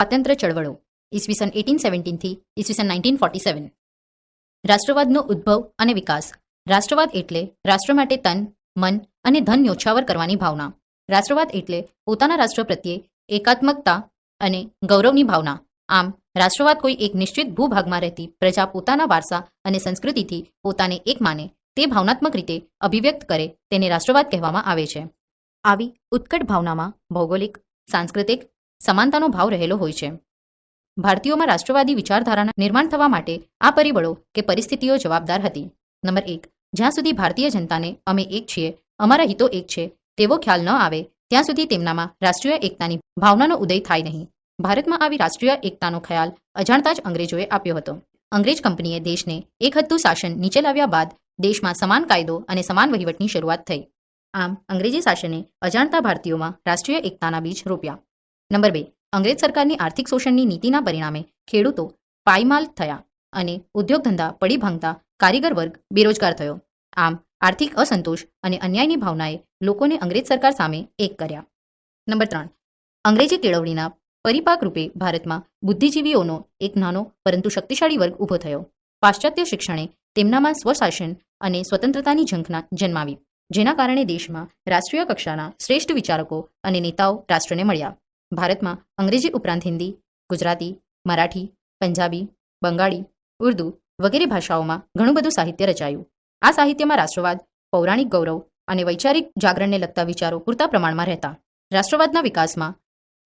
સ્વાતંત્ર્ય ચળવળો ઈસવીસન એટીન સેવન્ટીનથી ઈસવીસન નાઇન્ટીન ફોર્ટી સેવન. રાષ્ટ્રવાદનો ઉદ્ભવ અને વિકાસ. રાષ્ટ્રવાદ એટલે રાષ્ટ્ર માટે તન, મન અને ધન ન્યોછાવર કરવાની ભાવના. રાષ્ટ્રવાદ એટલે પોતાના રાષ્ટ્ર પ્રત્યે એકાત્મકતા અને ગૌરવની ભાવના. આમ, રાષ્ટ્રવાદ કોઈ એક નિશ્ચિત ભૂભાગમાં રહેતી પ્રજા પોતાના વારસા અને સંસ્કૃતિથી પોતાને એક માને તે ભાવનાત્મક રીતે અભિવ્યક્ત કરે તેને રાષ્ટ્રવાદ કહેવામાં આવે છે. આવી ઉત્કટ ભાવનામાં ભૌગોલિક, સાંસ્કૃતિક સમાનતાનો ભાવ રહેલો હોય છે. ભારતીયોમાં રાષ્ટ્રવાદી વિચારધારાના નિર્માણ થવા માટે આ પરિબળો કે પરિસ્થિતિઓ જવાબદાર હતી. નંબર એક, જ્યાં સુધી ભારતીય જનતાને અમે એક છીએ, અમારા હિતો એક છે, તેવો ખ્યાલ ન આવે, ત્યાં સુધી તેમનામાં રાષ્ટ્રીય એકતાની ભાવનાનો ઉદય થાય નહીં. ભારતમાં આવી રાષ્ટ્રીય એકતાનો ખ્યાલ અજાણતા જ અંગ્રેજોએ આપ્યો હતો. અંગ્રેજ કંપનીએ દેશને એક હદનું શાસન નીચે લાવ્યા બાદ દેશમાં સમાન કાયદો અને સમાન વહીવટની શરૂઆત થઈ. આમ અંગ્રેજી શાસને અજાણતા ભારતીયોમાં રાષ્ટ્રીય એકતાના બીજ રોપ્યા. નંબર બે, અંગ્રેજ સરકારની આર્થિક શોષણની નીતિના પરિણામે ખેડૂતો પાયમાલ થયા અને ઉદ્યોગ ધંધા પડી ભાંગતા કારીગર વર્ગ બેરોજગાર થયો. આમ, આર્થિક અસંતોષ અને અન્યાયની ભાવનાએ લોકોને અંગ્રેજ સરકાર સામે એક કર્યા. નંબર ત્રણ, અંગ્રેજી કેળવણીના પરિપાક રૂપે ભારતમાં બુદ્ધિજીવીઓનો એક નાનો પરંતુ શક્તિશાળી વર્ગ ઊભો થયો. પાશ્ચાત્ય શિક્ષણે તેમનામાં સ્વશાસન અને સ્વતંત્રતાની ઝંખના જન્માવી, જેના કારણે દેશમાં રાષ્ટ્રીય કક્ષાના શ્રેષ્ઠ વિચારકો અને નેતાઓ રાષ્ટ્રને મળ્યા. ભારતમાં અંગ્રેજી ઉપરાંત હિન્દી, ગુજરાતી, મરાઠી, પંજાબી, બંગાળી, ઉર્દુ વગેરે ભાષાઓમાં ઘણું બધું સાહિત્ય રચાયું. આ સાહિત્યમાં રાષ્ટ્રવાદ, પૌરાણિક ગૌરવ અને વૈચારિક જાગરણને લગતા વિચારો પૂરતા પ્રમાણમાં રહેતા. રાષ્ટ્રવાદના વિકાસમાં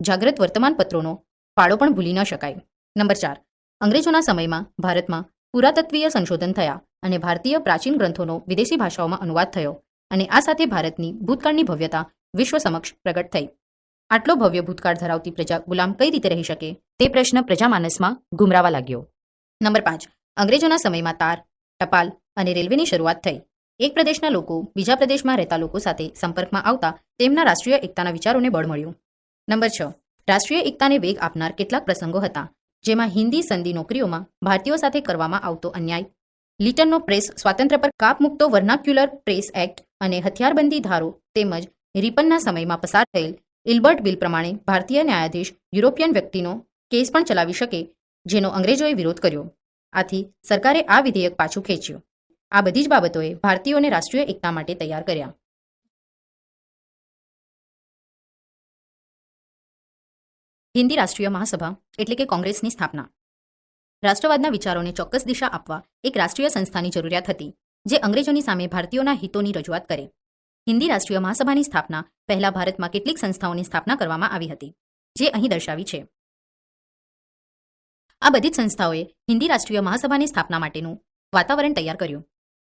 જાગૃત વર્તમાનપત્રોનો ફાળો પણ ભૂલી ન શકાય. નંબર ચાર. અંગ્રેજોના સમયમાં ભારતમાં પુરાતત્વીય સંશોધન થયા અને ભારતીય પ્રાચીન ગ્રંથોનો વિદેશી ભાષાઓમાં અનુવાદ થયો અને આ સાથે ભારતની ભૂતકાળની ભવ્યતા વિશ્વ સમક્ષ પ્રગટ થઈ. આટલો ભવ્ય ભૂતકાળ ધરાવતી પ્રજા ગુલામ કઈ રીતે રહી શકે? તે પ્રશ્ન પ્રજામાનસમાં ગુમરાવા લાગ્યો. નંબર પાંચ. અંગ્રેજોના સમયમાં તાર, ટપાલ અને રેલવેની શરૂઆત થઈ. એક પ્રદેશના લોકો બીજા પ્રદેશમાં રહેતા લોકો સાથે સંપર્કમાં આવતા તેમના રાષ્ટ્રીય એકતાના વિચારોને બળ મળ્યું. નંબર છ. રાષ્ટ્રીય એકતાને વેગ આપનાર કેટલાક પ્રસંગો હતા, જેમાં હિન્દી સંધિ નોકરીઓમાં ભારતીયો સાથે કરવામાં આવતો અન્યાય, લિટનનો પ્રેસ સ્વાતંત્ર્ય પર કાપ મૂકતો વર્નાક્યુલર પ્રેસ એક્ટ અને હથિયારબંધી ધારો તેમજ રિપનના સમયમાં પસાર થયેલ ઇલ્બર્ટ બિલ પ્રમાણે ભારતીય ન્યાયાધીશ યુરોપિયન વ્યક્તિનો કેસ પણ ચલાવી શકે, જેનો અંગ્રેજોએ વિરોધ કર્યો. આથી સરકારે આ વિધેયક પાછું ખેંચ્યું. આ બધી જ બાબતોએ ભારતીયોને રાષ્ટ્રીય એકતા માટે તૈયાર કર્યા. હિન્દી રાષ્ટ્રીય મહાસભા એટલે કે કોંગ્રેસની સ્થાપના. રાષ્ટ્રવાદના વિચારોને ચોક્કસ દિશા આપવા એક રાષ્ટ્રીય સંસ્થાની જરૂરિયાત હતી, જે અંગ્રેજોની સામે ભારતીયોના હિતોની રજૂઆત કરે. હિન્દી રાષ્ટ્રીય મહાસભાની સ્થાપના પહેલા ભારતમાં કેટલીક સંસ્થાઓની સ્થાપના કરવામાં આવી હતી, જે અહીં દર્શાવી છે. આ બધી જ સંસ્થાઓએ હિન્દી રાષ્ટ્રીય મહાસભાની સ્થાપના માટેનું વાતાવરણ તૈયાર કર્યું.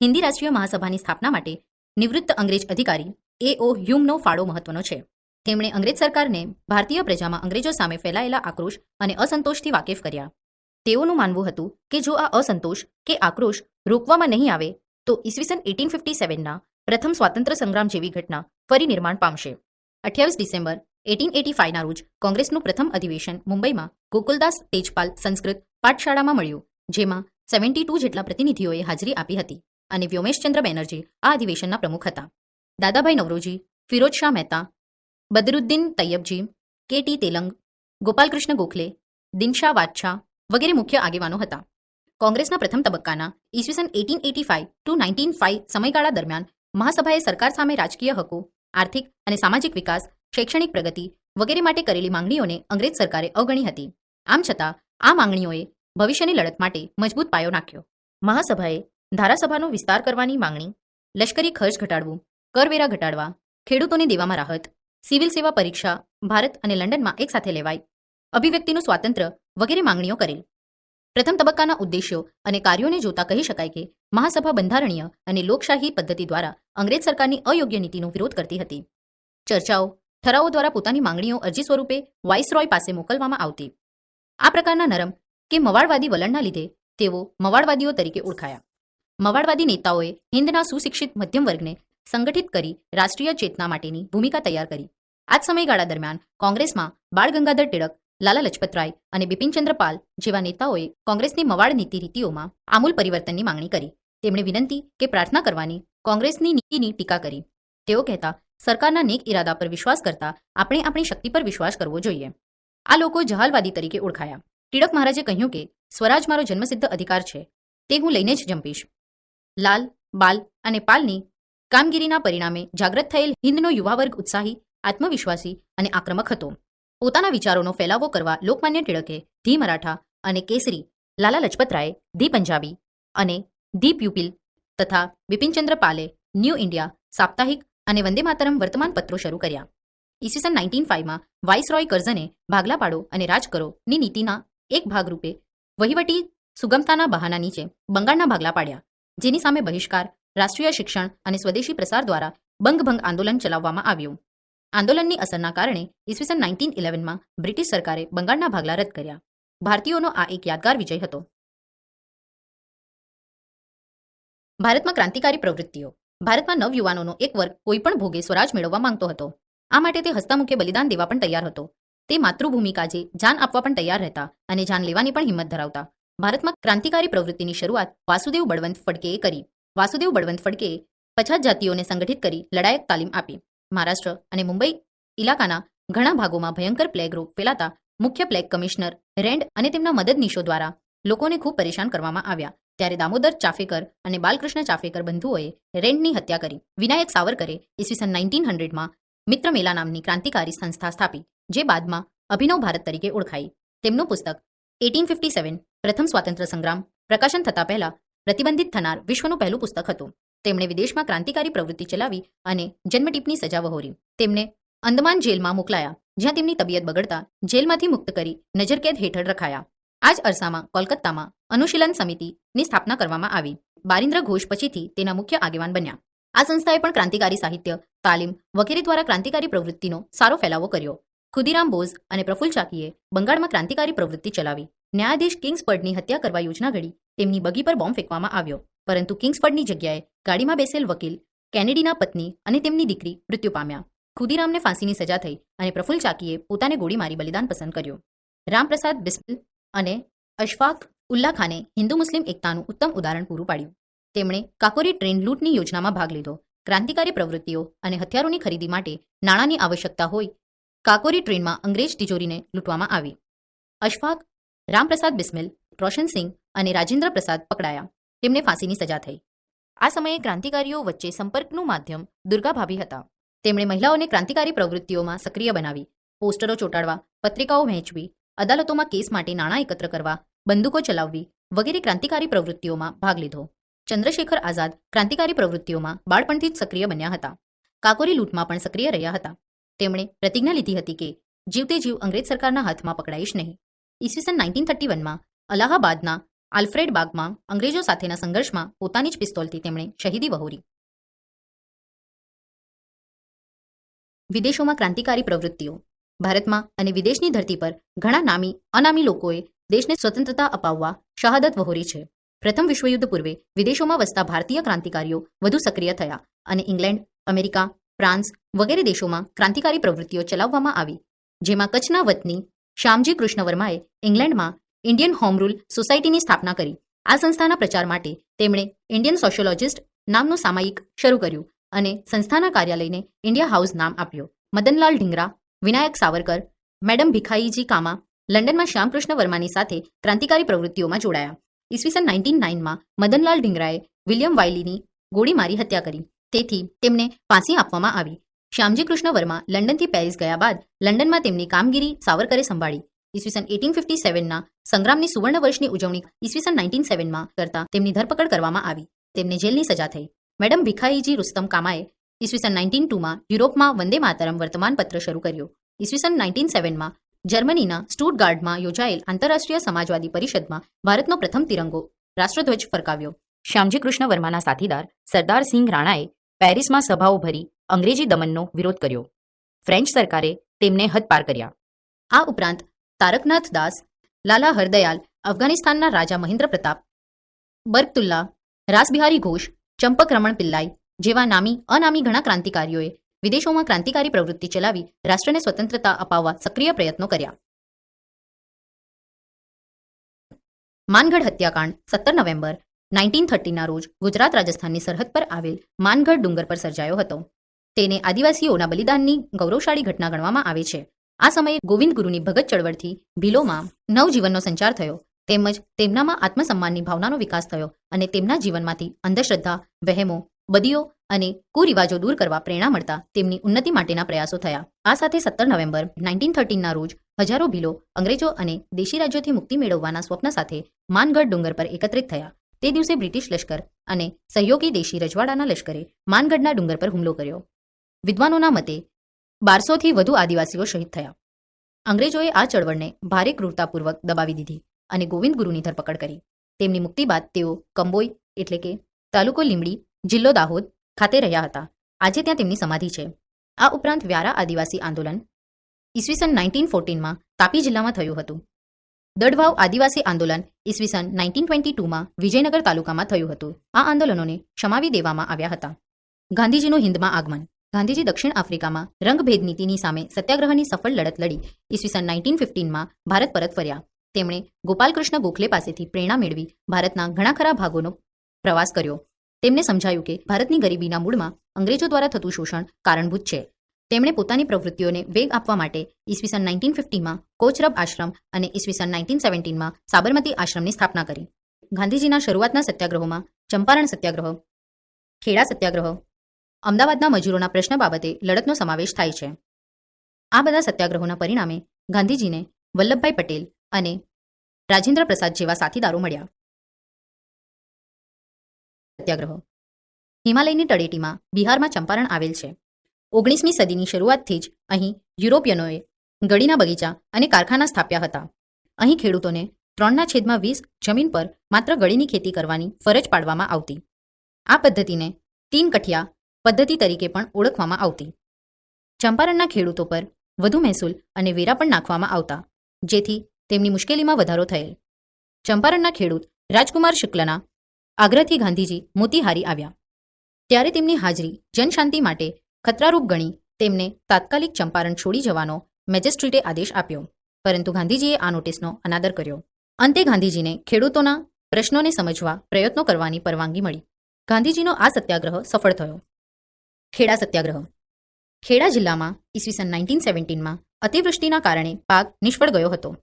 હિન્દી રાષ્ટ્રીય મહાસભાની સ્થાપના માટે નિવૃત્ત અંગ્રેજ અધિકારી એ ઓ હ્યુમનો ફાળો મહત્વનો છે. તેમણે અંગ્રેજ સરકારને ભારતીય પ્રજામાં અંગ્રેજો સામે ફેલાયેલા આક્રોશ અને અસંતોષથી વાકેફ કર્યા. તેઓનું માનવું હતું કે જો આ અસંતોષ કે આક્રોશ રોકવામાં નહીં આવે, તો ઈસવીસન એટીન ફિફ્ટી સેવનના પ્રથમ સ્વાતંત્ર્ય સંગ્રામ જેવી ઘટના ફરી નિર્માણ પામશે. અઠ્યાવીસ ડિસેમ્બર એટીન એટી ફાઇવના રોજ કોંગ્રેસનું પ્રથમ અધિવેશન મુંબઈમાં ગોકુલદાસ તેજપાલ સંસ્કૃત પાઠશાળામાં મળ્યું, જેમાં સેવન્ટી ટુ જેટલા પ્રતિનિધિઓએ હાજરી આપી હતી અને વ્યોમેશચંદ્ર બેનર્જી આ અધિવેશનના પ્રમુખ હતા. દાદાભાઈ નવરોજી, ફિરોજ શાહ મહેતા, બદરુદ્દીન તૈયબજી કે ટી તેલંગ, ગોપાલકૃષ્ણ ગોખલે, દિનશા વાદશાહ વગેરે મુખ્ય આગેવાનો હતા. કોંગ્રેસના પ્રથમ તબક્કાના ઈસવીસન eighteen eighty five to nineteen five સમયગાળા દરમિયાન મહાસભાએ સરકાર સામે રાજકીય હકો, આર્થિક અને સામાજિક વિકાસ, શૈક્ષણિક પ્રગતિ વગેરે માટે કરેલી માંગણીઓને અંગ્રેજ સરકારે અવગણી હતી. આમ છતાં, આ માંગણીઓએ ભવિષ્યની લડત માટે મજબૂત પાયો નાખ્યો. મહાસભાએ ધારાસભાનો વિસ્તાર કરવાની માંગણી, લશ્કરી ખર્ચ ઘટાડવું, કરવેરા ઘટાડવા, ખેડૂતોને દેવામાં રાહત, સિવિલ સેવા પરીક્ષા ભારત અને લંડનમાં એકસાથે લેવાય અભિવ્યક્તિનું સ્વાતંત્ર્ય વગેરે માંગણીઓ કરેલ. પ્રથમ તબક્કાના ઉદ્દેશ્યો અને કાર્યોને જોતા કહી શકાય કે મહાસભા બંધારણીય અને લોકશાહી પદ્ધતિ દ્વારા અંગ્રેજ સરકારની અયોગ્ય નીતિનો વિરોધ કરતી હતી. ચર્ચાઓ, ઠરાવો દ્વારા પોતાની માંગણીઓ અરજી સ્વરૂપે વાઇસરોય પાસે મોકલવામાં આવતી. આ પ્રકારના નરમ કે મવાળવાદી વલણના લીધે તેઓ મવાળવાદીઓ તરીકે ઓળખાયા. મવાળવાદી નેતાઓએ હિન્દના સુશિક્ષિત મધ્યમ વર્ગને સંગઠિત કરી રાષ્ટ્રીય ચેતના માટેની ભૂમિકા તૈયાર કરી. આ જ સમયગાળા દરમિયાન કોંગ્રેસમાં બાળ ગંગાધર ટિળક લાલા લજપતરાય અને બિપિનચંદ્ર પાલ જેવા નેતાઓએ કોંગ્રેસની મવાડ નીતિ રીતિઓમાં આમૂલ પરિવર્તનની માંગણી કરી. તેમણે વિનંતી કે પ્રાર્થના કરવાની કોંગ્રેસની નીતિની ટીકા કરી. તેઓ કહેતા, સરકારના નેક ઇરાદા પર વિશ્વાસ કરતા આપણે આપણી શક્તિ પર વિશ્વાસ કરવો જોઈએ. આ લોકો જહાલવાદી તરીકે ઓળખાયા. ટિળક મહારાજે કહ્યું કે, સ્વરાજ મારો જન્મસિદ્ધ અધિકાર છે. તે હું લઈને જ જંપીશ. લાલ, બાલ અને પાલની કામગીરીના પરિણામે જાગૃત થયેલ હિન્દનો યુવા વર્ગ ઉત્સાહી, આત્મવિશ્વાસી અને આક્રમક હતો. પોતાના વિચારોનો ફેલાવો કરવા લોકમાન્ય ટિળકે ધી મરાઠા અને કેસરી, લાલા લજપતરાય, ધી પંજાબી અને ધી પ્યુપિલ તથા બિપિનચંદ્ર પાલે, ન્યૂ ઇન્ડિયા, સાપ્તાહિક અને વંદે માતરમ વર્તમાન પત્રો શરૂ કર્યા. ઈસવીસન નાઇન્ટીન ફાઇવમાં વાઇસરોય કર્ઝને ભાગલા પાડો અને રાજ કરો ની નીતિના એક ભાગરૂપે વહીવટી સુગમતાના બહાના નીચે બંગાળના ભાગલા પાડ્યા, જેની સામે બહિષ્કાર, રાષ્ટ્રીય શિક્ષણ અને સ્વદેશી પ્રસાર દ્વારા બંગભંગ આંદોલન ચલાવવામાં આવ્યું. આંદોલનની અસરના કારણે ઈસવીસન નાઇન્ટીન ઇલેવનમાં બ્રિટિશ સરકારે બંગાળના ભાગલા રદ કર્યા. ભારતીયોનો આ એક યાદગાર વિજય હતો. ભારતમાં ક્રાંતિકારી પ્રવૃત્તિઓ. ભારતમાં નવયુવાનોનો એક વર્ગ કોઈપણ ભોગે સ્વરાજ મેળવવા માંગતો હતો. આ માટે તે હસ્તામુખે બલિદાન દેવા પણ તૈયાર હતો. તે માતૃભૂમિ કાજે જાન આપવા પણ તૈયાર રહેતા અને જાન લેવાની પણ હિંમત ધરાવતા. ભારતમાં ક્રાંતિકારી પ્રવૃત્તિની શરૂઆત વાસુદેવ બળવંત ફડકેએ કરી. વાસુદેવ બળવંત ફડકેએ પછાત જાતિઓને સંગઠિત કરી લડાયક તાલીમ આપી. મહારાષ્ટ્ર અને મુંબઈ ઇલાકાના ઘણા ભાગોમાં ભયંકર પ્લેગ રોગ ફેલાતા મુખ્ય પ્લેગ કમિશનર રેન્ડ અને તેમના મદદનીશો દ્વારા લોકોને ખૂબ પરેશાન કરવામાં આવ્યા. ત્યારે દામોદર ચાફેકર અને બાલકૃષ્ણ ચાફેકર બંધુઓએ રેન્ડની હત્યા કરી. વિનાયક સાવરકરે ઈસવીસન નાઇન્ટીન હંડ્રેડમાં મિત્ર મેલા નામની ક્રાંતિકારી સંસ્થા સ્થાપી, જે બાદમાં અભિનવ ભારત તરીકે ઓળખાઈ. તેમનું પુસ્તક એટીન ફિફ્ટી સેવન પ્રથમ સ્વાતંત્ર્ય સંગ્રામ પ્રકાશન થતા પહેલા પ્રતિબંધિત થનાર વિશ્વનું પહેલું પુસ્તક હતું. તેમણે વિદેશમાં ક્રાંતિકારી પ્રવૃત્તિ ચલાવી અને જન્મટીપની સજા વહોરી. તેમને અંદમાન જેલમાં મોકલાયા, જ્યાં તેમની તબિયત બગડતા જેલમાંથી મુક્ત કરી નજરકેદ હેઠળ રખાયા. આ જ અરસામાં કોલકાતામાં અનુશીલન સમિતિની સ્થાપના કરવામાં આવી. બારિન્દ્ર ઘોષ પછીથી તેના મુખ્ય આગેવાન બન્યા. આ સંસ્થાએ પણ ક્રાંતિકારી સાહિત્ય, તાલીમ વગેરે દ્વારા ક્રાંતિકારી પ્રવૃત્તિનો સારો ફેલાવો કર્યો. ખુદીરામ બોઝ અને પ્રફુલ ચાકીએ બંગાળમાં ક્રાંતિકારી પ્રવૃત્તિ ચલાવી. ન્યાયાધીશ કિંગ્સફર્ડની હત્યા કરવા યોજના ઘડી તેમની બગી પર બોમ્બ ફેંકવામાં આવ્યો. પરંતુ કિંગ્સફર્ડની જગ્યાએ ગાડીમાં બેસેલ વકીલ, કેનેડીના પત્ની અને તેમની દીકરી મૃત્યુ પામ્યા. ખુદીરામને ફાંસીની સજા થઈ અને પ્રફુલ્લ ચાકીએ પોતાને ગોળી મારી બલિદાન પસંદ કર્યું. રામપ્રસાદ બિસ્મિલ અને અશફાક ઉલ્લા ખાને હિન્દુ મુસ્લિમ એકતાનું ઉત્તમ ઉદાહરણ પૂરું પાડ્યું. તેમણે કાકોરી ટ્રેન લૂંટની યોજનામાં ભાગ લીધો. ક્રાંતિકારી પ્રવૃત્તિઓ અને હથિયારોની ખરીદી માટે નાણાંની આવશ્યકતા હોય કાકોરી ટ્રેનમાં અંગ્રેજ તિજોરીને લૂંટવામાં આવી. અશફાક, રામપ્રસાદ બિસ્મિલ, રોશનસિંહ અને રાજેન્દ્ર પ્રસાદ પકડાયા. તેમને ફાંસીની સજા થઈ. આ સમયે ક્રાંતિકારીઓ વચ્ચે સંપર્કનું માધ્યમ દુર્ગાભાભી હતા. તેમણે મહિલાઓને ક્રાંતિકારી પ્રવૃત્તિઓમાં સક્રિય બનાવી, પોસ્ટરો ચોંટાડવા, પત્રિકાઓ વહેંચવી, અદાલતોમાં કેસ માટે નાણાં એકત્ર કરવા, બંદૂકો ચલાવવી વગેરે ક્રાંતિકારી પ્રવૃત્તિઓમાં ભાગ લીધો. ચંદ્રશેખર આઝાદ ક્રાંતિકારી પ્રવૃત્તિઓમાં બાળપણથી જ સક્રિય બન્યા હતા. કાકોરી લૂંટમાં પણ સક્રિય રહ્યા હતા. તેમણે પ્રતિજ્ઞા લીધી હતી કે જીવતે જીવ અંગ્રેજ સરકારના હાથમાં પકડાઈશ નહીં. ઈસવીસન નાઇન્ટીન થર્ટી વનમાં અલાહાબાદના આલ્ફ્રેડ બાગમાં અંગ્રેજો સાથેના સંઘર્ષમાં પોતાની જ પિસ્તોલથી તેમણે શહીદી વહોરી. વિદેશોમાં ક્રાંતિકારી પ્રવૃત્તિઓ. ભારતમાં અને વિદેશની ધરતી પર ઘણા નામી, અનામી લોકોએ દેશને સ્વતંત્રતા અપાવવા શહાદત વહોરી છે. પ્રથમ વિશ્વયુદ્ધ પૂર્વે વિદેશોમાં વસતા ભારતીય ક્રાંતિકારીઓ વધુ સક્રિય થયા અને ઇંગ્લેન્ડ, અમેરિકા, ફ્રાન્સ વગેરે દેશોમાં ક્રાંતિકારી પ્રવૃત્તિઓ ચલાવવામાં આવી, જેમાં કચ્છના વતની શ્યામજી કૃષ્ણ વર્માએ ઇંગ્લેન્ડમાં ઇન્ડિયન હોમ રૂલ સોસાયટીની સ્થાપના કરી. આ સંસ્થાના પ્રચાર માટે તેમણે ઇન્ડિયન સોશિયોલોજિસ્ટ નામનું સામાયિક શરૂ કર્યું અને સંસ્થાના કાર્યાલયને ઇન્ડિયા હાઉસ નામ આપ્યું. મદનલાલ ઢીંગરા, વિનાયક સાવરકર, મેડમ ભિખાઈજી કામા, લંડનમાં શ્યામકૃષ્ણ વર્માની સાથે ક્રાંતિકારી પ્રવૃત્તિઓમાં જોડાયા. ઈસવીસન નાઇન્ટીન નાઇનમાં મદનલાલ ઢીંગરાએ વિલિયમ વાયલીની ગોળી મારી હત્યા કરી. તેથી તેમને ફાંસી આપવામાં આવી. શ્યામજી કૃષ્ણ વર્મા લંડનથી પેરિસ ગયા બાદ લંડનમાં તેમની કામગીરી સાવરકરે સંભાળી. ઈસવીસન એટીન ફિફ્ટી સેવનના સંગ્રામની સુવર્ણ વર્ષની ઉજવણી ઈસવીસન નાઇન્ટીન સેવનમાં કરતા તેમની ધરપકડ કરવામાં આવી. તેમને જેલની સજા થઈ. મેડમ ભિખાઈજી રુસ્તમ કામાએ ઈસવીસન નાઇન્ટીન ટુમાં યુરોપમાં વંદે માતરમ વર્તમાનપત્ર શરૂ કર્યું. ઈસવીસન નાઇન્ટીન સેવનમાં જર્મનીના સ્ટુટગાર્ડમાં યોજાયેલ આંતરરાષ્ટ્રીય સમાજવાદી પરિષદમાં ભારતનો પ્રથમ તિરંગો રાષ્ટ્રધ્વજ ફરકાવ્યો. શ્યામજી કૃષ્ણ વર્માના સાથીદાર સરદાર સિંહ રાણાએ પેરિસમાં સભાઓ ભરી અંગ્રેજી દમનનો વિરોધ કર્યો. ફ્રેન્ચ સરકારે તેમને હદપાર કર્યા. આ ઉપરાંત તારકનાથ દાસ લાલા હરદયાલ, અફઘાનિસ્તાનના રાજા મહેન્દ્ર પ્રતાપ, બર્કતુલ્લા, રાસબિહારી ઘોષ, ચંપક રમણ પિલ્લાઈ જેવા નામી, અનામી ઘણા ક્રાંતિકારીઓએ વિદેશોમાં ક્રાંતિકારી પ્રવૃત્તિ ચલાવી રાષ્ટ્રને સ્વતંત્રતા અપાવવા સક્રિય પ્રયત્નો કર્યા. માનગઢ હત્યાકાંડ, સત્તર નવેમ્બર, નાઇન્ટીન થર્ટીના રોજ ગુજરાત રાજસ્થાનની સરહદ પર આવેલ માનગઢ ડુંગર પર સર્જાયો હતો. તેને આદિવાસીઓના બલિદાનની ગૌરવશાળી ઘટના ગણવામાં આવે છે. આ સમયે ગોવિંદ ગુરુની ભગત ચળવળથી ભીલોમાં નવજીવનનો સંચાર થયો. તેમજ તેમનામાં આત્મસન્માનની ભાવનાનો વિકાસ થયો અને તેમના જીવનમાંથી અંધશ્રદ્ધા, વહેમો, બદીઓ અને કુરિવાજો દૂર કરવા પ્રેરણા મળતા તેમની ઉન્નતિ માટેના પ્રયાસો થયા. આ સાથે સત્તર નવેમ્બર નાઇન્ટીન થર્ટીનના રોજ હજારો ભીલો અંગ્રેજો અને દેશી રાજ્યોથી મુક્તિ મેળવવાના સ્વપ્ન સાથે માનગઢ ડુંગર પર એકત્રિત થયા. તે દિવસે બ્રિટિશ લશ્કર અને સહયોગી દેશી રજવાડાના લશ્કરે માનગઢના ડુંગર પર હુમલો કર્યો. વિદ્વાનોના મતે બારસોથી વધુ આદિવાસીઓ શહીદ થયા. અંગ્રેજોએ આ ચળવળને ભારે ક્રૂરતાપૂર્વક દબાવી દીધી અને ગોવિંદ ગુરુની ધરપકડ કરી. તેમની મુક્તિ બાદ તેઓ કંબોઈ એટલે કે તાલુકો લીમડી જિલ્લો દાહોદ ખાતે રહ્યા હતા. આજે ત્યાં તેમની સમાધિ છે. આ ઉપરાંત વ્યારા આદિવાસી આંદોલન ઈસવીસન નાઇન્ટીન ફોર્ટીનમાં તાપી જિલ્લામાં થયું હતું. દડવાવ આદિવાસી આંદોલન ઈસવીસન નાઇન્ટીન ટ્વેન્ટી ટુમાં વિજયનગર તાલુકામાં થયું હતું. આ આંદોલનોને ક્ષમાવી દેવામાં આવ્યા હતા. ગાંધીજીનું હિન્દમાં આગમન ગાંધીજી દક્ષિણ આફ્રિકામાં રંગભેદ નીતિની સામે સત્યાગ્રહની સફળ લડત લડી. ઈસવીસન નાઇન્ટીન ફિફ્ટીનમાં ભારત પરત ફર્યા. તેમણે ગોપાલકૃષ્ણ ગોખલે પાસેથી પ્રેરણા મેળવી ભારતના ઘણા ખરા ભાગોનો પ્રવાસ કર્યો. તેમને સમજાયું કે ભારતની ગરીબીના મૂળમાં અંગ્રેજો દ્વારા થતું શોષણ કારણભૂત છે. તેમણે પોતાની પ્રવૃત્તિઓને વેગ આપવા માટે ઈસવીસન નાઇન્ટીન ફિફ્ટીમાં કોચરબ આશ્રમ અને ઈસવીસન નાઇન્ટીન સેવન્ટીનમાં સાબરમતી આશ્રમની સ્થાપના કરી. ગાંધીજીના શરૂઆતના સત્યાગ્રહોમાં ચંપારણ સત્યાગ્રહ, ખેડા સત્યાગ્રહ અમદાવાદના મજૂરોના પ્રશ્ન બાબતે લડતનો સમાવેશ થાય છે. આ બધા સત્યાગ્રહોના પરિણામે ગાંધીજીને વલ્લભભાઈ પટેલ અને રાજેન્દ્ર પ્રસાદ જેવા સાથીદારો મળ્યા. સત્યાગ્રહો. હિમાલયની તળેટીમાં બિહારમાં ચંપારણ આવેલ છે. ઓગણીસમી સદીની શરૂઆતથી જ અહીં યુરોપિયનોએ ગળીના બગીચા અને કારખાના સ્થાપ્યા હતા. અહીં ખેડૂતોને ત્રણના છેદમાં વીસ જમીન પર માત્ર ગળીની ખેતી કરવાની ફરજ પાડવામાં આવતી. આ પદ્ધતિને તીન કઠિયા પદ્ધતિ તરીકે પણ ઓળખવામાં આવતી. ચંપારણના ખેડૂતો પર વધુ મહેસૂલ અને વેરા પણ નાખવામાં આવતા, જેથી તેમની મુશ્કેલીમાં વધારો થયેલ. ચંપારણના ખેડૂત રાજકુમાર શુક્લના આગ્રહથી ગાંધીજી મોતીહારી આવ્યા. ત્યારે તેમની હાજરી જનશાંતિ માટે ખતરારૂપ ગણી તેમને તાત્કાલિક ચંપારણ છોડી જવાનો મેજિસ્ટ્રેટે આદેશ આપ્યો, પરંતુ ગાંધીજીએ આ નોટિસનો અનાદર કર્યો. અંતે ગાંધીજીને ખેડૂતોના પ્રશ્નોને સમજવા પ્રયત્નો કરવાની પરવાનગી મળી. ગાંધીજીનો આ સત્યાગ્રહ સફળ થયો. ખેડા સત્યાગ્રહ. ખેડા જિલ્લામાં ઈસવીસન નાઇન્ટીન સેવન્ટીનમાં અતિવૃષ્ટિના કારણે પાક નિષ્ફળ ગયો હતો.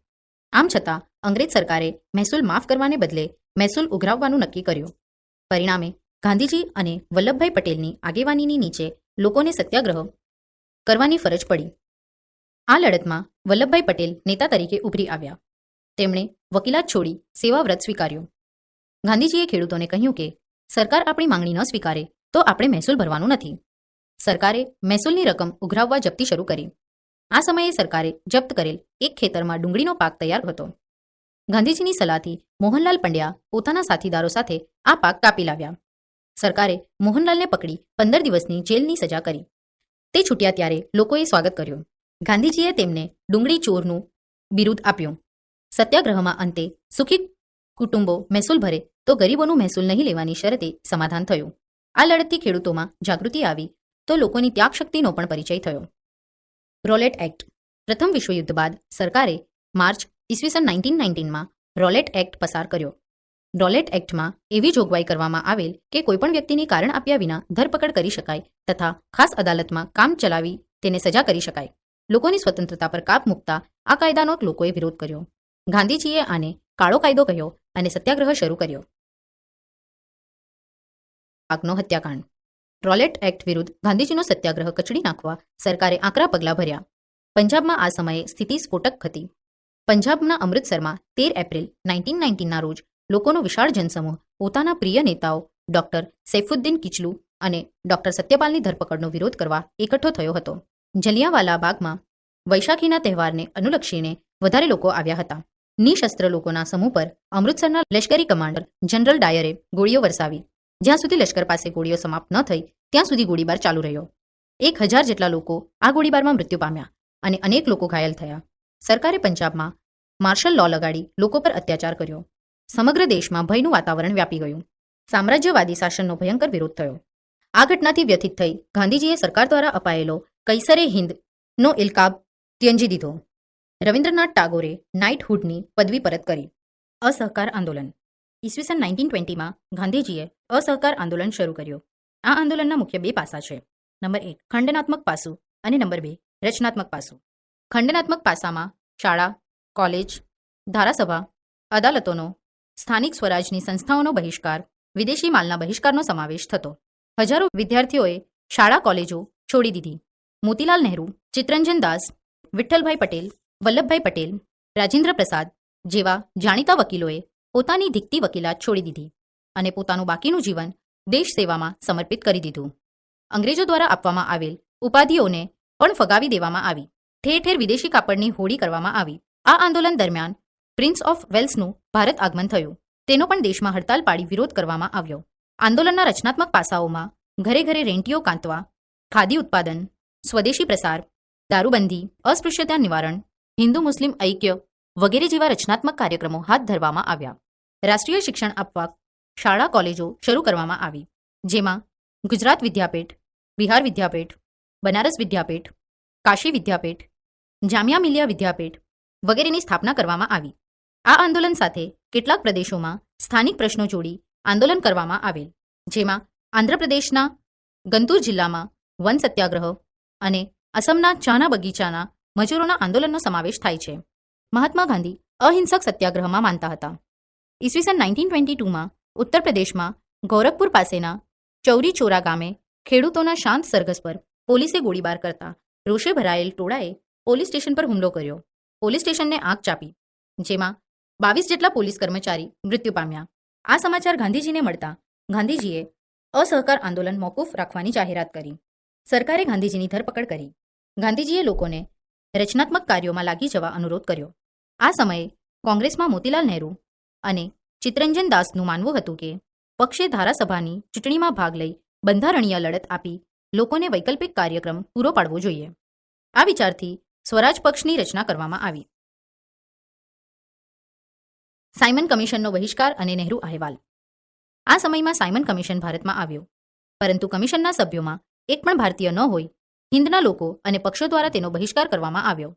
આમ છતાં, અંગ્રેજ સરકારે મહેસૂલ માફ કરવાને બદલે મહેસૂલ ઉઘરાવવાનું નક્કી કર્યું. પરિણામે, ગાંધીજી અને વલ્લભભાઈ પટેલની આગેવાનીની નીચે લોકોને સત્યાગ્રહ કરવાની ફરજ પડી. આ લડતમાં વલ્લભભાઈ પટેલ નેતા તરીકે ઉભરી આવ્યા. તેમણે વકીલાત છોડી સેવાવ્રત સ્વીકાર્યું. ગાંધીજીએ ખેડૂતોને કહ્યું કે, સરકાર આપણી માંગણી ન સ્વીકારે તો આપણે મહેસૂલ ભરવાનું નથી. સરકારે મહેસૂલની રકમ ઉઘરાવવા જપ્તી શરૂ કરી. આ સમયે સરકારે જપ્ત કરેલ એક ખેતરમાં ડુંગળીનો પાક તૈયાર હતો. ગાંધીજીની સલાહથી મોહનલાલ પંડ્યા પોતાના સાથીદારો સાથે આ પાક કાપી લાવ્યા. સરકારે મોહનલાલને પકડી પંદર દિવસની જેલની સજા કરી. તે છૂટ્યા ત્યારે લોકોએ સ્વાગત કર્યું. ગાંધીજીએ તેમને ડુંગળી ચોરનું બિરુદ આપ્યું. સત્યાગ્રહમાં અંતે સુખી કુટુંબો મહેસૂલ ભરે તો ગરીબોનું મહેસૂલ નહીં લેવાની શરતે સમાધાન થયું. આ લડતથી ખેડૂતોમાં જાગૃતિ આવી તો લોકોની ત્યાગ શક્તિનો પણ પરિચય થયો. Rowlatt act. પ્રથમ વિશ્વયુદ્ધ બાદ સરકારે માર્ચ ઈસવીસન નાઇન્ટીન નાઇન્ટીનમાં રોલેટ એક્ટ પસાર કર્યો. રોલેટ એક્ટમાં એવી જોગવાઈ કરવામાં આવેલ કે કોઈપણ વ્યક્તિને કારણ આપ્યા વિના ધરપકડ કરી શકાય તથા ખાસ અદાલતમાં કામ ચલાવી તેને સજા કરી શકાય. લોકોની સ્વતંત્રતા પર કાપ મૂકતા આ કાયદાનો લોકોએ વિરોધ કર્યો. ગાંધીજીએ આને કાળો કાયદો કહ્યો અને સત્યાગ્રહ શરૂ કર્યો. પાકનો હત્યાકાંડ. રોલેટ એક્ટ વિરુદ્ધ ગાંધીજીનો સત્યાગ્રહ કચડી નાખવા સરકારે આકરા પગલાં ભર્યા. પંજાબમાં આ સમયે સ્થિતિ સ્ફોટક હતી. પંજાબના અમૃતસરમાં તેર એપ્રિલ નાઇન્ટીન નાઇન્ટીનના રોજ લોકોનો વિશાળ જનસમૂહ, પોતાના પ્રિય નેતાઓ, ડોક્ટર સૈફુદ્દીન કિચલુ અને ડોક્ટર સત્યપાલની ધરપકડનો વિરોધ કરવા એકઠો થયો હતો. જલિયાવાલા બાગમાં વૈશાખીના તહેવારને અનુલક્ષીને વધારે લોકો આવ્યા હતા. નિશસ્ત્ર લોકોના સમૂહ પર અમૃતસરના લશ્કરી કમાન્ડર જનરલ ડાયરે ગોળીઓ વરસાવી. જ્યાં સુધી લશ્કર પાસે ગોળીઓ સમાપ્ત ન થઈ, ત્યાં સુધી ગોળીબાર ચાલુ રહ્યો. એક હજાર જેટલા લોકો આ ગોળીબારમાં મૃત્યુ પામ્યા અને અનેક લોકો ઘાયલ થયા. સરકારે પંજાબમાં માર્શલ લો લગાડી લોકો પર અત્યાચાર કર્યો. સમગ્ર દેશમાં ભયનું વાતાવરણ વ્યાપી ગયું. સામ્રાજ્યવાદી શાસનનો ભયંકર વિરોધ થયો. આ ઘટનાથી વ્યથિત થઈ ગાંધીજીએ સરકાર દ્વારા અપાયેલો કૈસરે હિંદનો ઇલકાબ ત્યંજી દીધો. રવિન્દ્રનાથ ટાગોરે નાઇટહુડની પદવી પરત કરી. અસહકાર આંદોલન ઈસવીસન નાઇન્ટીન ટ્વેન્ટીમાં ગાંધીજીએ અસહકાર આંદોલન શરૂ કર્યું. આ આંદોલનના મુખ્ય બે પાસા છે. નંબર એક, ખંડનાત્મક પાસું અને નંબર બે, રચનાત્મક પાસું. ખંડનાત્મક પાસામાં શાળા, કોલેજ, ધારાસભા, અદાલતોનો, સ્થાનિક સ્વરાજની સંસ્થાઓનો બહિષ્કાર, વિદેશી માલના બહિષ્કારનો સમાવેશ થતો. હજારો વિદ્યાર્થીઓએ શાળા કોલેજો છોડી દીધી. મોતીલાલ નહેરુ ચિત્તરંજન દાસ, વિઠ્ઠલભાઈ પટેલ, વલ્લભભાઈ પટેલ રાજેન્દ્ર પ્રસાદ જેવા જાણીતા વકીલોએ પોતાની ધીકતી વકીલાત છોડી દીધી અને પોતાનું બાકીનું જીવન દેશ સેવામાં સમર્પિત કરી દીધું. અંગ્રેજો દ્વારા આપવામાં આવેલ ઉપાધિઓને પણ ફગાવી દેવામાં આવી. ઠેર ઠેર વિદેશી કાપડની હોડી કરવામાં આવી. આ આંદોલન દરમિયાન પ્રિન્સ ઓફ વેલ્સનું ભારત આગમન થયું. તેનો પણ દેશમાં હડતાલ પાડી વિરોધ કરવામાં આવ્યો. આંદોલનના રચનાત્મક પાસાઓમાં ઘરે ઘરે રેંટીઓ કાંતવા, ખાદી ઉત્પાદન, સ્વદેશી પ્રસાર, દારૂબંધી, અસ્પૃશ્યતા નિવારણ, હિન્દુ મુસ્લિમ ઐક્ય વગેરે જેવા રચનાત્મક કાર્યક્રમો હાથ ધરવામાં આવ્યા. રાષ્ટ્રીય શિક્ષણ આપવા શાળા કોલેજો શરૂ કરવામાં આવી, જેમાં ગુજરાત વિદ્યાપીઠ, બિહાર વિદ્યાપીઠ, બનારસ વિદ્યાપીઠ, કાશી વિદ્યાપીઠ, જામિયા મિલિયા વિદ્યાપીઠ વગેરેની સ્થાપના કરવામાં આવી. આ આંદોલન સાથે કેટલાક પ્રદેશોમાં સ્થાનિક પ્રશ્નો જોડી આંદોલન કરવામાં આવેલ, જેમાં આંધ્રપ્રદેશના ગંતુર જિલ્લામાં વન સત્યાગ્રહ અને અસમના ચાના બગીચાના મજૂરોના આંદોલનનો સમાવેશ થાય છે. મહાત્મા ગાંધી અહિંસક સત્યાગ્રહમાં માનતા હતા. ઈસવીસન નાઇન્ટીન ટ્વેન્ટી ટુમાં ઉત્તર પ્રદેશમાં ગોરખપુર પાસેના ચૌરી ચોરા ગામે ખેડૂતોના શાંત સરઘસ પર પોલીસે ગોળીબાર કરતા રોષે ભરાયેલ ટોળાએ પોલીસ સ્ટેશન પર હુમલો કર્યો. પોલીસ સ્ટેશનને આગ ચાપી, જેમાં બાવીસ જેટલા પોલીસ કર્મચારી મૃત્યુ પામ્યા. આ સમાચાર ગાંધીજીને મળતા ગાંધીજીએ અસહકાર આંદોલન મોકૂફ રાખવાની જાહેરાત કરી. સરકારે ગાંધીજીની ધરપકડ કરી. ગાંધીજીએ લોકોને રચનાત્મક કાર્યોમાં લાગી જવા અનુરોધ કર્યો. આ સમયે કોંગ્રેસમાં મોતીલાલ નહેરુ અને ચિત્તરંજન દાસનું માનવું હતું કે પક્ષે ધારાસભાની ચૂંટણીમાં ભાગ લઈ બંધારણીય લડત આપી લોકોને વૈકલ્પિક કાર્યક્રમ પૂરો પાડવો જોઈએ. આ વિચારથી સ્વરાજ પક્ષની રચના કરવામાં આવી. સાયમન કમિશનનો બહિષ્કાર અને નહેરુ અહેવાલ. આ સમયમાં સાયમન કમિશન ભારતમાં આવ્યો, પરંતુ કમિશનના સભ્યોમાં એક પણ ભારતીય ન હોય, હિન્દના લોકો અને પક્ષો દ્વારા તેનો બહિષ્કાર કરવામાં આવ્યો.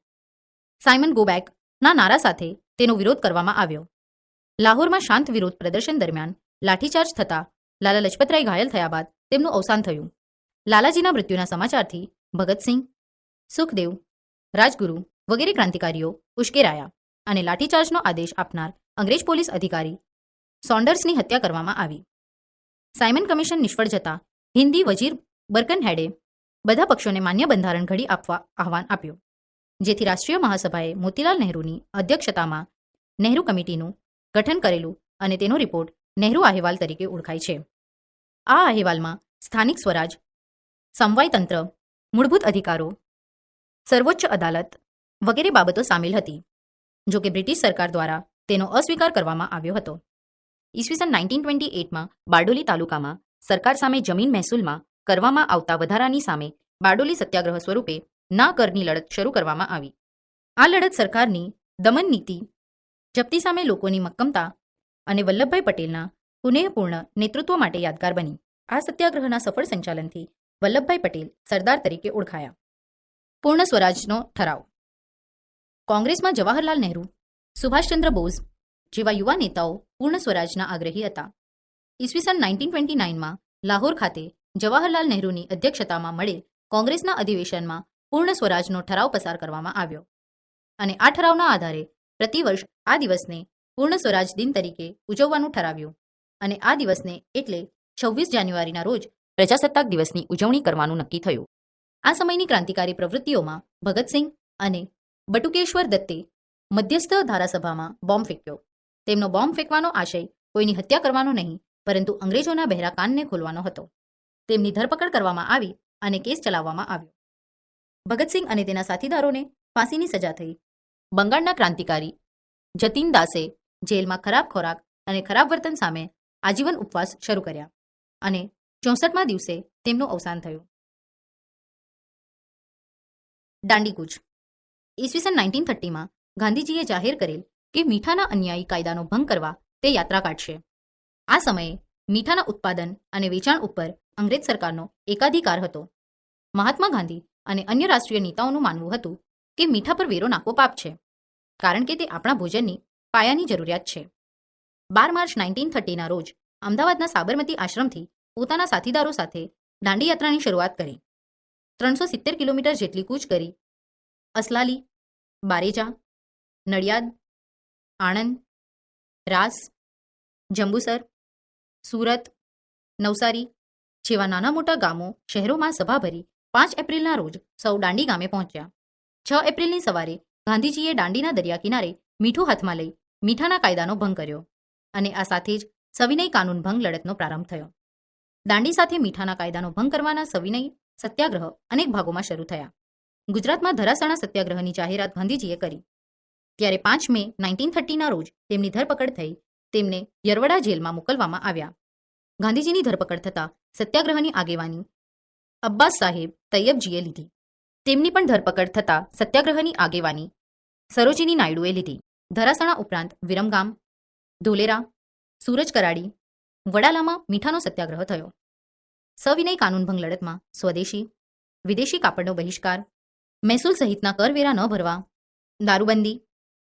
સાયમન ગોબેક ના નારા સાથે તેનો વિરોધ કરવામાં આવ્યો. લાહોરમાં શાંત વિરોધ પ્રદર્શન દરમિયાન લાઠીચાર્જ થતા લાલા લજપતરાય ઘાયલ થયા બાદ તેમનું અવસાન થયું. લાલાજીના મૃત્યુના સમાચારથી ભગતસિંહ, સુખદેવ, રાજગુરુ વગેરે ક્રાંતિકારીઓ ઉશ્કેરાયા અને લાઠીચાર્જનો આદેશ આપનાર અંગ્રેજ પોલીસ અધિકારી સોન્ડર્સની હત્યા કરવામાં આવી. સાયમન કમિશન નિષ્ફળ જતા હિન્દી વજીર બર્કનહેડે બધા પક્ષોને માન્ય બંધારણ ઘડી આપવા આહવાન આપ્યું. જેથી રાષ્ટ્રીય મહાસભાએ મોતીલાલ નહેરુની અધ્યક્ષતામાં નહેરુ કમિટીનું ગઠન કરેલું અને તેનો રિપોર્ટ નહેરુ અહેવાલ તરીકે ઓળખાય છે. આ અહેવાલમાં સ્થાનિક સ્વરાજ સમવાય તંત્ર મૂળભૂત અધિકારો, સર્વોચ્ચ અદાલત વગેરે બાબતો સામેલ હતી, જો કે બ્રિટિશ સરકાર દ્વારા તેનો અસ્વીકાર કરવામાં આવ્યો હતો. ઈસવીસન નાઇન્ટીન ટ્વેન્ટી એટમાં બારડોલી તાલુકામાં સરકાર સામે જમીન મહેસૂલમાં કરવામાં આવતા વધારાની સામે બારડોલી સત્યાગ્રહ સ્વરૂપે ના કરની લડત શરૂ કરવામાં આવી. આ લડત સરકારની દમન નીતિ, જપ્તી સામે લોકોની મક્કમતા અને વલ્લભભાઈ પટેલના પુનેહપૂર્ણ નેતૃત્વ માટે યાદગાર બની. આ સત્યાગ્રહના સફળ સંચાલનથી વલ્લભભાઈ પટેલ સરદાર તરીકે ઓળખાયા. પૂર્ણ સ્વરાજનો ઠરાવ. કોંગ્રેસમાં જવાહરલાલ નહેરુ, સુભાષચંદ્ર બોઝ જેવા યુવા નેતાઓ પૂર્ણ સ્વરાજના આગ્રહી હતા. ઈસવીસન નાઇન્ટીન ટ્વેન્ટી નાઇનમાં લાહોર ખાતે જવાહરલાલ નહેરુની અધ્યક્ષતામાં મળેલ કોંગ્રેસના અધિવેશનમાં પૂર્ણ સ્વરાજનો ઠરાવ પસાર કરવામાં આવ્યો. અને આ ઠરાવના આધારે પ્રતિવર્ષ આ દિવસને પૂર્ણ સ્વરાજ દિન તરીકે ઉજવવાનું ઠરાવ્યું. અને આ દિવસને એટલે છવ્વીસ જાન્યુઆરીના રોજ પ્રજાસત્તાક દિવસની ઉજવણી કરવાનું નક્કી થયું. આ સમયની ક્રાંતિકારી પ્રવૃત્તિઓમાં ભગતસિંહ અને બટુકેશ્વર દત્તે મધ્યસ્થ ધારાસભામાં બોમ્બ ફેંક્યો. તેમનો બોમ્બ ફેંકવાનો આશય કોઈની હત્યા કરવાનો નહીં, પરંતુ અંગ્રેજોના બહેરા કાનને ખોલવાનો હતો. તેમની ધરપકડ કરવામાં આવી અને કેસ ચલાવવામાં આવ્યો. ભગતસિંહ અને તેના સાથીદારોને ફાંસીની સજા થઈ. બંગાળના ક્રાંતિકારી જતીન દાસે જેલમાં ખરાબ ખોરાક અને ખરાબ વર્તન સામે આજીવન ઉપવાસ શરૂ કર્યા અને ચોસઠમા દિવસે તેમનું અવસાન થયું. દાંડીકૂચ. ઈસવીસન નાઇન્ટીન થર્ટીમાં ગાંધીજીએ જાહેર કરેલ કે મીઠાના અન્યાયી કાયદાનો ભંગ કરવા તે યાત્રા કાઢશે. આ સમયે મીઠાના ઉત્પાદન અને વેચાણ ઉપર અંગ્રેજ સરકારનો એકાધિકાર હતો. મહાત્મા ગાંધી અને અન્ય રાષ્ટ્રીય નેતાઓનું માનવું હતું કે મીઠા પર વેરો નાખવો પાપ છે, કારણ કે તે આપણા ભોજનની પાયાની જરૂરિયાત છે. બાર માર્ચ નાઇન્ટીન થર્ટીના રોજ અમદાવાદના સાબરમતી આશ્રમથી પોતાના સાથીદારો સાથે દાંડી યાત્રાની શરૂઆત કરી. ત્રણસો સિત્તેર કિલોમીટર જેટલી કૂચ કરી. અસલાલી, બારેજા, નડિયાદ, આણંદ, રાસ, જંબુસર, સુરત, નવસારી જેવા નાના મોટા ગામો શહેરોમાં સભા ભરી પાંચ એપ્રિલના રોજ સૌ દાંડી ગામે પહોંચ્યા. છ એપ્રિલની સવારે ગાંધીજીએ દાંડીના દરિયા કિનારે મીઠું હાથમાં લઈ મીઠાના કાયદાનો ભંગ કર્યો અને આ સાથે જ સવિનય કાનૂન ભંગ લડતનો પ્રારંભ થયો. દાંડી સાથે મીઠાના કાયદાનો ભંગ કરવાના સવિનય સત્યાગ્રહ અનેક ભાગોમાં શરૂ થયા. ગુજરાતમાં ધરાસણા સત્યાગ્રહની જાહેરાત ગાંધીજીએ કરી. ત્યારે પાંચ મે નાઇન્ટીન થર્ટીના રોજ તેમની ધરપકડ થઈ તેમને યરવડા જેલમાં મોકલવામાં આવ્યા. ગાંધીજીની ધરપકડ થતાં સત્યાગ્રહની આગેવાની અબ્બાસ સાહેબ તૈયબજીએ લીધી. તેમની પણ ધરપકડ થતાં સત્યાગ્રહની આગેવાની સરોજિની નાયડુએ લીધી. ધરાસણા ઉપરાંત વિરમગામ, ધોલેરા, સુરજ કરાડી, વડાલામાં મીઠાનો સત્યાગ્રહ થયો. સવિનય કાનૂનભંગ લડતમાં સ્વદેશી, વિદેશી કાપડનો બહિષ્કાર, મહેસૂલ સહિતના કરવેરા ન ભરવા, દારૂબંધી,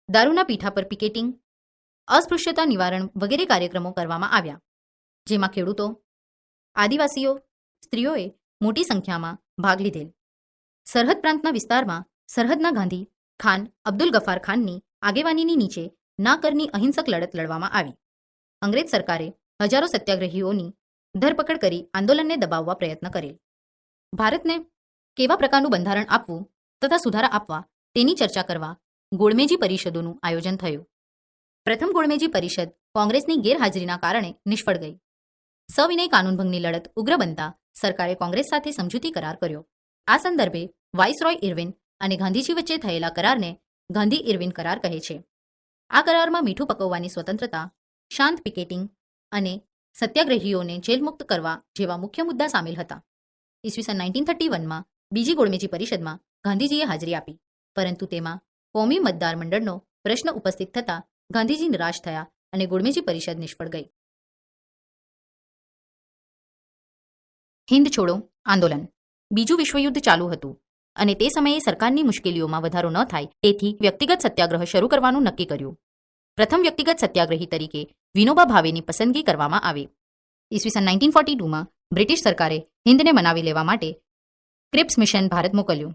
દારૂના પીઠા પર પિકેટિંગ, અસ્પૃશ્યતા નિવારણ વગેરે કાર્યક્રમો કરવામાં આવ્યા. જેમાં ખેડૂતો, આદિવાસીઓ, સ્ત્રીઓએ મોટી સંખ્યામાં ભાગ લીધેલ. સરહદ પ્રાંતના વિસ્તારમાં સરહદના ગાંધી ખાન અબ્દુલ ગફાર ખાનની આગેવાનીની નીચે ના કરની અહિંસક લડત લડવામાં આવી. અંગ્રેજ સરકારે હજારો સત્યાગ્રહીઓની ધરપકડ કરી આંદોલનને દબાવવા પ્રયત્ન કરેલ. ભારતને કેવા પ્રકારનું બંધારણ આપવું તથા સુધારા આપવા તેની ચર્ચા કરવા ગોળમેજી પરિષદોનું આયોજન થયું. પ્રથમ ગોળમેજી પરિષદ કોંગ્રેસની ગેરહાજરીના કારણે નિષ્ફળ ગઈ. સવિનય કાનૂનભંગની લડત ઉગ્ર બનતા સરકારે કોંગ્રેસ સાથે સમજૂતી કરાર કર્યો. આ સંદર્ભે વાઇસરોય ઇરવિન અને ગાંધીજી વચ્ચે થયેલા કરારને ગાંધી ઇરવિન કરાર કહે છે. આ કરારમાં મીઠું પકવવાની સ્વતંત્રતા, શાંત પિકેટિંગ અને સત્યાગ્રહીઓને જેલમુક્ત કરવા જેવા મુખ્ય મુદ્દા સામેલ હતા. ઈસવીસન નાઇન્ટીન થર્ટી વનમાં બીજી ગોળમેજી પરિષદમાં ગાંધીજીએ હાજરી આપી, પરંતુ તેમાં કોમી મતદાર મંડળનો પ્રશ્ન ઉપસ્થિત થતા ગાંધીજી નિરાશ થયા અને ગોળમેજી પરિષદ નિષ્ફળ ગઈ. હિન્દ છોડો, આંદોલન. બીજું વિશ્વયુદ્ધ ચાલુ હતું અને તે સમયે સરકારની મુશ્કેલીઓમાં વધારો ન થાય તેથી વ્યક્તિગત સત્યાગ્રહ શરૂ કરવાનું નક્કી કર્યું. પ્રથમ વ્યક્તિગત સત્યાગ્રહી તરીકે વિનોબા ભાવેની પસંદગી કરવામાં આવી. ઈસવીસન નાઇન્ટીન ફોર્ટી ટુમાં બ્રિટિશ સરકારે હિન્દને મનાવી લેવા માટે ક્રિપ્સ મિશન ભારત મોકલ્યું.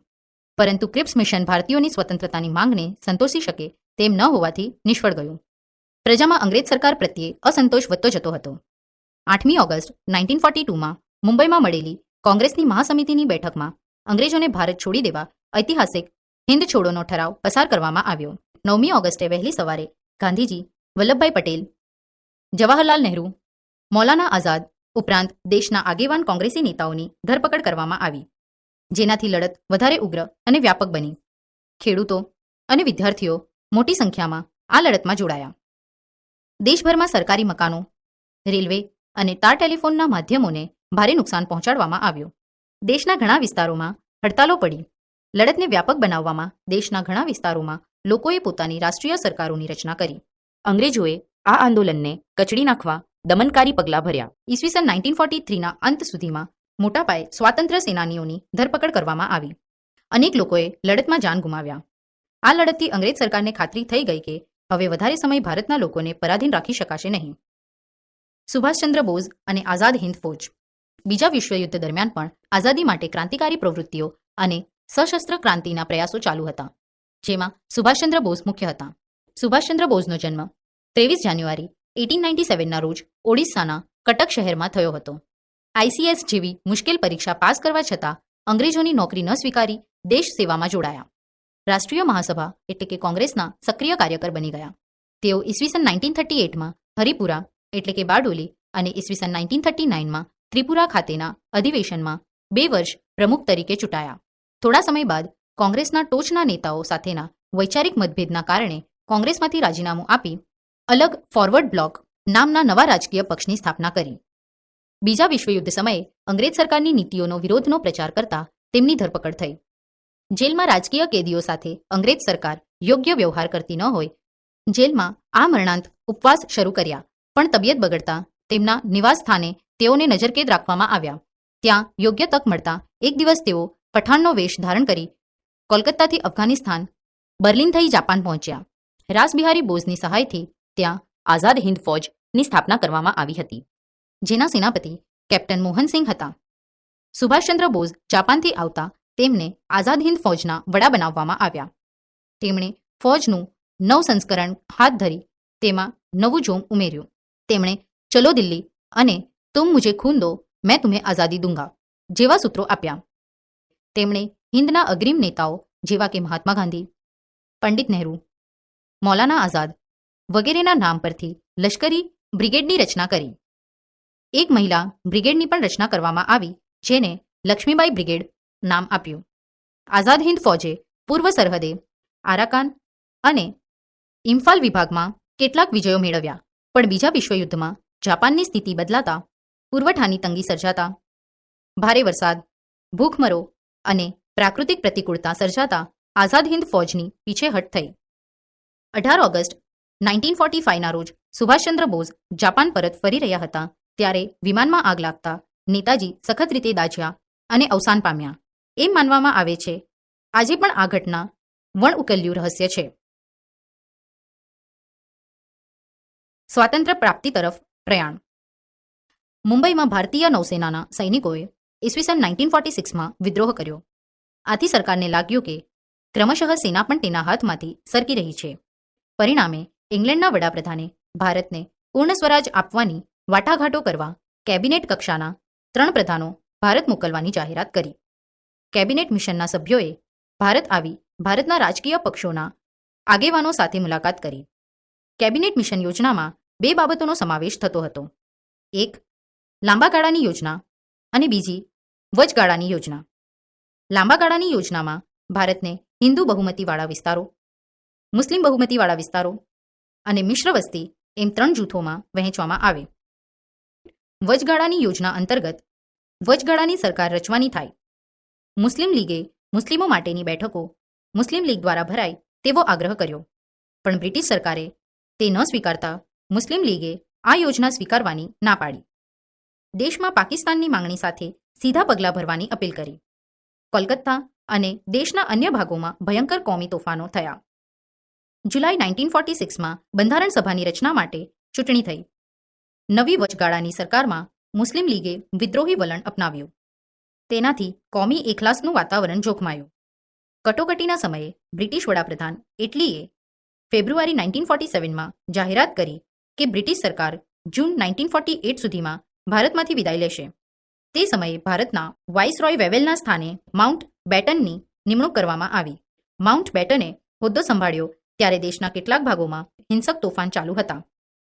પરંતુ ક્રિપ્સ મિશન ભારતીયોની સ્વતંત્રતાની માંગને સંતોષી શકે તેમ ન હોવાથી નિષ્ફળ ગયું. પ્રજામાં અંગ્રેજ સરકાર પ્રત્યે અસંતોષ વધતો જતો હતો. આઠમી ઓગસ્ટ નાઇન્ટીન ફોર્ટી ટુમાં મુંબઈમાં મળેલી કોંગ્રેસની મહાસમિતિની બેઠકમાં અંગ્રેજોને ભારત છોડી દેવા ઐતિહાસિક હિન્દ છોડોનો ઠરાવ પસાર કરવામાં આવ્યો. નવમી ઓગસ્ટે વહેલી સવારે ગાંધીજી, વલ્લભભાઈ પટેલ, જવાહરલાલ નહેરુ, મૌલાના આઝાદ ઉપરાંત દેશના આગેવાન કોંગ્રેસી નેતાઓની ધરપકડ કરવામાં આવી, જેનાથી લડત વધારે ઉગ્ર અને વ્યાપક બની. ખેડૂતો અને વિદ્યાર્થીઓ મોટી સંખ્યામાં આ લડતમાં જોડાયા. દેશભરમાં સરકારી મકાનો, રેલવે અને તાર ટેલિફોનના માધ્યમોને ભારે નુકસાન પહોંચાડવામાં આવ્યું. દેશના ઘણા વિસ્તારોમાં હડતાલો પડી. લડતને વ્યાપક બનાવવામાં દેશના ઘણા વિસ્તારોમાં લોકોએ પોતાની રાષ્ટ્રીય સરકારોની રચના કરી. અંગ્રેજોએ આ આંદોલનને કચડી નાખવા દમનકારી પગલાં ભર્યા. ઈસવીસન નાઇન્ટીન ફોર્ટી થ્રીના અંત સુધીમાં મોટા પાયે સ્વાતંત્ર્ય સેનાનીઓની ધરપકડ કરવામાં આવી. અનેક લોકોએ લડતમાં જાન ગુમાવ્યા. આ લડતથી અંગ્રેજ સરકારને ખાતરી થઈ ગઈ કે હવે વધારે સમય ભારતના લોકોને પરાધીન રાખી શકાશે નહીં. સુભાષચંદ્ર બોઝ અને આઝાદ હિન્દ ફૌજ બીજા વિશ્વયુદ્ધ દરમિયાન પણ આઝાદી માટે ક્રાંતિકારી પ્રવૃત્તિઓ અને સશસ્ત્ર ક્રાંતિના પ્રયાસો ચાલુ હતા, જેમાં સુભાષચંદ્ર બોઝ મુખ્ય હતા. સુભાષચંદ્ર બોઝનો જન્મ ત્રેવીસ જાન્યુઆરી એટીન નાઇન્ટી સેવનના રોજ ઓડિશાના કટક શહેરમાં થયો હતો. આઈસીએસ જેવી મુશ્કેલ પરીક્ષા પાસ કરવા છતાં અંગ્રેજોની નોકરી ન સ્વીકારી દેશ સેવામાં જોડાયા. રાષ્ટ્રીય મહાસભા એટલે કે કોંગ્રેસના સક્રિય કાર્યકર બની ગયા. તેઓ ઈસવીસન નાઇન્ટીન થર્ટી એટમાં હરિપુરા એટલે કે બારડોલી અને ઈસવીસન નાઇન્ટીન થર્ટી નાઇનમાં ત્રિપુરા ખાતેના અધિવેશનમાં બે વર્ષ પ્રમુખ તરીકે ચૂંટાયા. થોડા સમય બાદ કોંગ્રેસના ટોચના નેતાઓ સાથેના વૈચારિક મતભેદના કારણે કોંગ્રેસમાંથી રાજીનામું આપી અલગ ફોરવર્ડ બ્લોક નામના નવા રાજકીય પક્ષની સ્થાપના કરી. બીજા વિશ્વયુદ્ધ સમયે અંગ્રેજ સરકારની નીતિઓનો વિરોધનો પ્રચાર કરતા તેમની ધરપકડ થઈ. જેલમાં રાજકીય કેદીઓ સાથે અંગ્રેજ સરકાર યોગ્ય વ્યવહાર કરતી ન હોય, જેલમાં આ મરણાંત ઉપવાસ શરૂ કર્યા, પણ તબિયત બગડતા તેમના નિવાસ સ્થાને તેઓને નજરકેદ રાખવામાં આવ્યા. ત્યાં યોગ્ય તક મળતા એક દિવસ તેઓ પઠાણનો વેશ ધારણ કરી કોલકાતાથી અફઘાનિસ્તાન, બર્લિન થઈ જાપાન પહોંચ્યા. રાસબિહારી બોઝની સહાયથી ત્યાં આઝાદ હિન્દ ફૌજની સ્થાપના કરવામાં આવી હતી, જેના સેનાપતિ કેપ્ટન મોહનસિંહ હતા. સુભાષચંદ્ર બોઝ જાપાનથી આવતા તેમને આઝાદ હિન્દ ફૌજના વડા બનાવવામાં આવ્યા. તેમણે ફોજનું નવ સંસ્કરણ હાથ ધરી તેમાં નવું જોમ ઉમેર્યું. તેમણે ચલો દિલ્હી અને તુમ મુજે ખૂન દો મેં તુમ્हें આઝાદી દૂંગા જેવા સૂત્રો આપ્યા તેમણે હિન્દના અગ્રીમ નેતાઓ જેવા કે મહાત્મા ગાંધી પંડિત નહેરુ મૌલાના આઝાદ વગેરેના નામ પરથી લશ્કરી બ્રિગેડની રચના કરી એક મહિલા બ્રિગેડની પણ રચના કરવામાં આવી જેને લક્ષ્મીબાઈ બ્રિગેડ નામ આપ્યું આઝાદ હિન્દ ફૌજે પૂર્વ સરહદે આરાકાન અને ઇમ્ફાલ વિભાગમાં કેટલાક વિજયો મેળવ્યા, પણ બીજા વિશ્વયુદ્ધમાં જાપાનની સ્થિતિ બદલાતા પુરવઠાની તંગી સર્જાતા. ભારે વરસાદ, ભૂખમરો અને પ્રાકૃતિક પ્રતિકૂળતા સર્જાતા આઝાદ હિન્દ ફૌજની પીછેહટ થઈ. અઢાર ઓગસ્ટ નાઇન્ટીન ફોર્ટી ફાઇવના રોજ સુભાષચંદ્ર બોઝ જાપાન પરત ફરી રહ્યા હતા, ત્યારે વિમાનમાં આગ લાગતા નેતાજી સખત રીતે દાજ્યા અને અવસાન પામ્યા. એમ માનવામાં આવે છે, આજે પણ આ ઘટના વણ ઉકેલ્યું રહસ્ય છે. સ્વાતંત્ર્ય પ્રાપ્તિ તરફ પ્રયાણ મુંબઈમાં ભારતીય નૌસેનાના સૈનિકોએ ઈસવીસન નાઇન્ટીન ફોર્ટી સિક્સમાં વિદ્રોહ કર્યો. આથી સરકારને લાગ્યું કે ક્રમશઃ સેના પણ તેના હાથમાંથી સરકી રહી છે. પરિણામે ઇંગ્લેન્ડના વડાપ્રધાને ભારતને પૂર્ણ સ્વરાજ આપવાની વાટાઘાટો કરવા કેબિનેટ કક્ષાના ત્રણ પ્રધાનો ભારત મોકલવાની જાહેરાત કરી. કેબિનેટ મિશનના સભ્યોએ ભારત આવી ભારતના રાજકીય પક્ષોના આગેવાનો સાથે મુલાકાત કરી. કેબિનેટ મિશન યોજનામાં બે બાબતોનો સમાવેશ થતો હતો. એક લાંબા ગાળાની યોજના અને બીજી વચગાળાની યોજના. લાંબા ગાળાની યોજનામાં ભારતને હિન્દુ બહુમતીવાળા વિસ્તારો, મુસ્લિમ બહુમતીવાળા વિસ્તારો અને મિશ્ર વસ્તી એમ ત્રણ જૂથોમાં વહેંચવામાં આવે. વચગાળાની યોજના અંતર્ગત વચગાળાની સરકાર રચવાની થાય. મુસ્લિમ લીગે મુસ્લિમો માટેની બેઠકો મુસ્લિમ લીગ દ્વારા ભરાય તેવો આગ્રહ કર્યો. પણ બ્રિટિશ સરકારે તે ન સ્વીકારતા મુસ્લિમ લીગે આ યોજના સ્વીકારવાની ના પાડી. દેશમાં પાકિસ્તાનની માંગણી સાથે સીધા પગલાં ભરવાની અપીલ કરી. કોલકાતા અને દેશના અન્ય ભાગોમાં ભયંકર કોમી તોફાનો થયા. જુલાઈ નાઇન્ટીન ફોર્ટી સિક્સમાં બંધારણ સભાની રચના માટે ચૂંટણી થઈ. નવી વચગાળાની સરકારમાં મુસ્લિમ લીગે વિદ્રોહી વલણ અપનાવ્યું. તેનાથી કોમી એકલાસનું વાતાવરણ જોખમાયું. કટોકટીના સમયે બ્રિટિશ વડાપ્રધાન એટલીએ ફેબ્રુઆરી નાઇન્ટીન ફોર્ટી સેવનમાં જાહેરાત કરી કે બ્રિટિશ સરકાર જૂન નાઇન્ટીન ફોર્ટી એટ સુધીમાં ભારતમાંથી વિદાય લેશે. તે સમયે ભારતના વાઇસરોય વેવેલના સ્થાને માઉન્ટ બેટનની નિમણૂક કરવામાં આવી. માઉન્ટ બેટને હોદ્દો સંભાળ્યો ત્યારે દેશના કેટલાક ભાગોમાં હિંસક તોફાન ચાલુ હતા.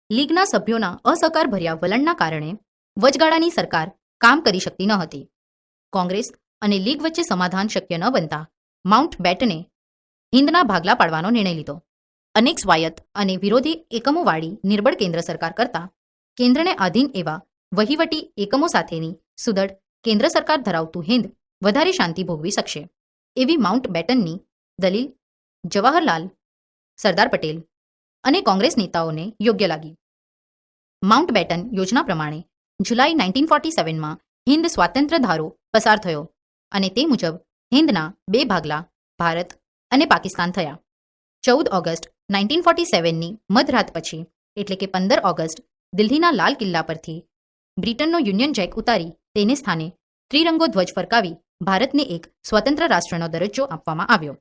લીગના સભ્યોના અસહકાર ભર્યા વલણના કારણે વચગાળાની સરકાર કામ કરી શકતી ન હતી. કોંગ્રેસ અને લીગ વચ્ચે સમાધાન શક્ય ન બનતા માઉન્ટ બેટને હિંદના ભાગલા પાડવાનો નિર્ણય લીધો. અનેક સ્વાયત્ત અને વિરોધી એકમોવાળી નિર્બળ કેન્દ્ર સરકાર કરતા કેન્દ્રને આધીન એવા વહીવટી એકમો સાથેની સુદળ કેન્દ્ર સરકાર ધરાવતું હિંદ વધારે શાંતિ ભોગવી શકશે. એવી માઉન્ટ બેટનની દલીલ જવાહરલાલ સરદાર પટેલ અને કોંગ્રેસ નેતાઓને યોગ્ય લાગી. માઉન્ટ બેટન યોજના પ્રમાણે જુલાઈ નાઇન્ટીન ફોર્ટી સેવનમાં હિન્દ સ્વાતંત્ર્ય ધારો પસાર થયો અને તે મુજબ હિન્દના બે ભાગલા ભારત અને પાકિસ્તાન થયા. ચૌદ ઓગસ્ટ નાઇન્ટીન ફોર્ટી સેવનની મધરાત પછી, એટલે કે પંદર ઓગસ્ટ દિલ્હીના લાલ કિલ્લા પરથી બ્રિટનનો યુનિયન જેક ઉતારી, તેને સ્થાને ત્રિરંગો ધ્વજ ફરકાવી ભારતને એક સ્વતંત્ર રાષ્ટ્રનો દરજ્જો આપવામાં આવ્યો.